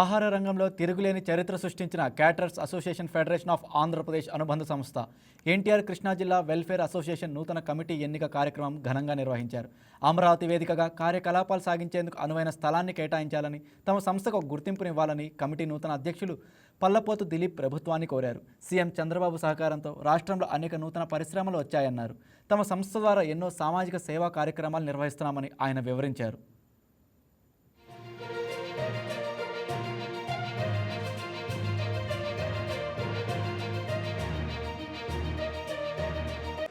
ఆహార రంగంలో తిరుగులేని చరిత్ర సృష్టించిన caterers association federation of Andhra Pradesh అనుబంధ సంస్థ. ఎన్టీఆర్ కృష్ణా జిల్లా వెల్ఫేర్ అసోసియేషన్ నూతన కమిటీ ఎన్నిక కార్యక్రమం ఘనంగా నిర్వహించారు. అమరావతి వేదికగా కార్యకలాపాలు సాగించేందుకు అనువైన స్థలాన్ని కేటాయించాలని తమ సంస్థకు గుర్తింపునివ్వాలని కమిటీ నూతన అధ్యక్షులు పల్లపోతు దిలీప్ ప్రభుత్వాన్ని కోరారు. సీఎం చంద్రబాబు సహకారంతో రాష్ట్రంలో అనేక నూతన పరిశ్రమలు వచ్చాయన్నారు. తమ సంస్థ ద్వారా ఎన్నో సామాజిక సేవా కార్యక్రమాలు నిర్వహిస్తున్నామని ఆయన వివరించారు.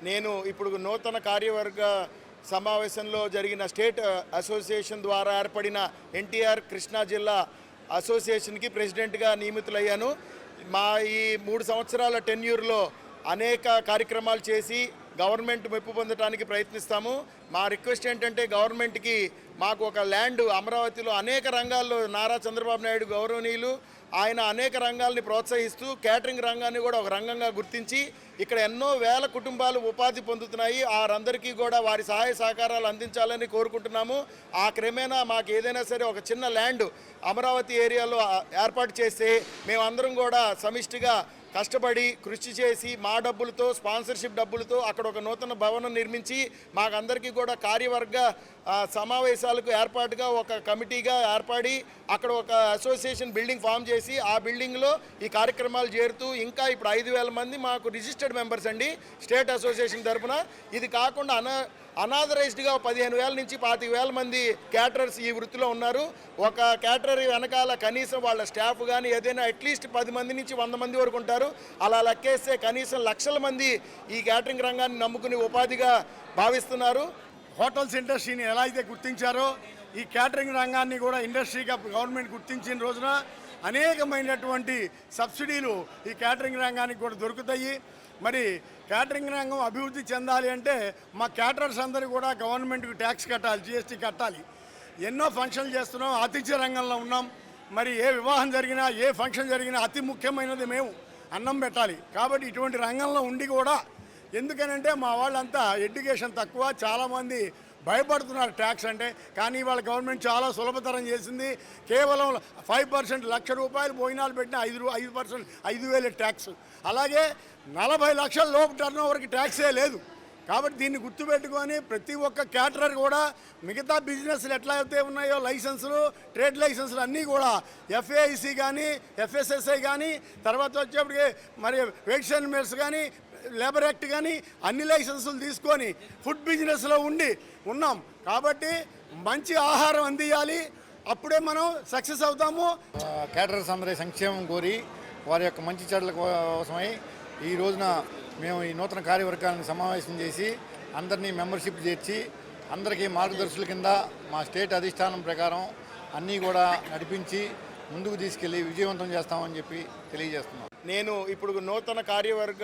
నేను ఇప్పుడు నూతన కార్యవర్గ సమావేశంలో జరిగిన స్టేట్ అసోసియేషన్ ద్వారా ఏర్పడిన ఎన్టీఆర్ కృష్ణా జిల్లా అసోసియేషన్కి ప్రెసిడెంట్గా నియమితులయ్యాను. మా ఈ మూడు సంవత్సరాల టెన్యూర్లో అనేక కార్యక్రమాలు చేసి గవర్నమెంట్ మెప్పు పొందడానికి ప్రయత్నిస్తాము. మా రిక్వెస్ట్ ఏంటంటే గవర్నమెంట్కి మాకు ఒక ల్యాండ్ అమరావతిలో అనేక రంగాల్లో నారా చంద్రబాబు నాయుడు గౌరవనీయులు ఆయన అనేక రంగాల్ని ప్రోత్సహిస్తూ క్యాటరింగ్ రంగాన్ని కూడా ఒక రంగంగా గుర్తించి ఇక్కడ ఎన్నో వేల కుటుంబాలు ఉపాధి పొందుతున్నాయి. వారందరికీ కూడా వారి సహాయ సహకారాలు అందించాలని కోరుకుంటున్నాము. ఆ క్రమేణా మాకు ఏదైనా సరే ఒక చిన్న ల్యాండ్ అమరావతి ఏరియాలో ఏర్పాటు చేస్తే మేమందరం కూడా సమిష్టిగా కష్టపడి కృషి చేసి మా డబ్బులతో స్పాన్సర్షిప్ డబ్బులతో అక్కడ ఒక నూతన భవనం నిర్మించి మాకందరికీ కూడా కార్యవర్గ సమావేశాలకు ఏర్పాటుగా ఒక కమిటీగా ఏర్పడి అక్కడ ఒక అసోసియేషన్ బిల్డింగ్ ఫామ్ చేసి ఆ బిల్డింగ్లో ఈ కార్యక్రమాలు చేరుతూ ఇంకా ఇప్పుడు ఐదు వేల మంది మాకు రిజిస్టర్డ్ మెంబర్స్ అండి స్టేట్ అసోసియేషన్ తరపున. ఇది కాకుండా అన అనాథరైజ్డ్గా పదిహేను వేల నుంచి పాతిక వేల మంది క్యాటరర్స్ ఈ వృత్తిలో ఉన్నారు. ఒక క్యాటరర్ వెనకాల కనీసం వాళ్ళ స్టాఫ్ కానీ ఏదైనా అట్లీస్ట్ పది మంది నుంచి వంద మంది వరకు ఉంటారు. అలా లెక్కేస్తే కనీసం లక్షల మంది ఈ క్యాటరింగ్ రంగాన్ని నమ్ముకుని ఉపాధిగా భావిస్తున్నారు. హోటల్స్ ఇండస్ట్రీని ఎలా అయితే గుర్తించారో ఈ క్యాటరింగ్ రంగాన్ని కూడా ఇండస్ట్రీగా గవర్నమెంట్ గుర్తించిన రోజున అనేకమైనటువంటి సబ్సిడీలు ఈ క్యాటరింగ్ రంగానికి కూడా దొరుకుతాయి. మరి క్యాటరింగ్ రంగం అభివృద్ధి చెందాలి అంటే మా క్యాటరర్స్ అందరూ కూడా గవర్నమెంట్కి ట్యాక్స్ కట్టాలి జిఎస్టీ కట్టాలి. ఎన్నో ఫంక్షన్లు చేస్తున్నాం ఆతిథ్య రంగంలో ఉన్నాం. మరి ఏ వివాహం జరిగినా ఏ ఫంక్షన్ జరిగినా అతి ముఖ్యమైనది మేము అన్నం పెట్టాలి. కాబట్టి ఇటువంటి రంగంలో ఉండి కూడా ఎందుకనంటే మా వాళ్ళంతా ఎడ్యుకేషన్ తక్కువ చాలామంది భయపడుతున్నారు ట్యాక్స్ అంటే. కానీ వాళ్ళ గవర్నమెంట్ చాలా సులభతరం చేసింది. కేవలం ఫైవ్ పర్సెంట్ లక్ష రూపాయలు భోజనాలు పెట్టిన ఐదు రూ- ఐదు పర్సెంట్ ఐదు వేల ట్యాక్స్. అలాగే నలభై లక్షల లోపు టర్న్ ఓవర్కి ట్యాక్సే లేదు. కాబట్టి దీన్ని గుర్తుపెట్టుకొని ప్రతి ఒక్క క్యాటరర్ కూడా మిగతా బిజినెస్లు ఎట్లా అయితే ఉన్నాయో లైసెన్సులు ట్రేడ్ లైసెన్సులు అన్నీ కూడా ఎఫ్ఏఐసి కానీ ఎఫ్ఎస్ఎస్ఐ కానీ తర్వాత వచ్చేప్పటికి మరి వెజిటేషన్ మిల్స్ కానీ లేబర్ యాక్ట్ కానీ అన్ని లైసెన్సులు తీసుకొని ఫుడ్ బిజినెస్లో ఉండి ఉన్నాం. కాబట్టి మంచి ఆహారం అందియాలి. అప్పుడే మనం సక్సెస్ అవుతాము. క్యాటరర్స్ అందరి సంక్షేమం కోరి వారి యొక్క మంచి చెడ్ల కోసమై ఈ రోజున మేము ఈ నూతన కార్యవర్గాన్ని సమావేశం చేసి అందరినీ మెంబర్షిప్ చేర్చి అందరికీ మార్గదర్శుల కింద మా స్టేట్ అధిష్టానం ప్రకారం అన్నీ కూడా నడిపించి ముందుకు తీసుకెళ్ళి విజయవంతం చేస్తామని చెప్పి తెలియజేస్తున్నాం. నేను ఇప్పుడు నూతన కార్యవర్గ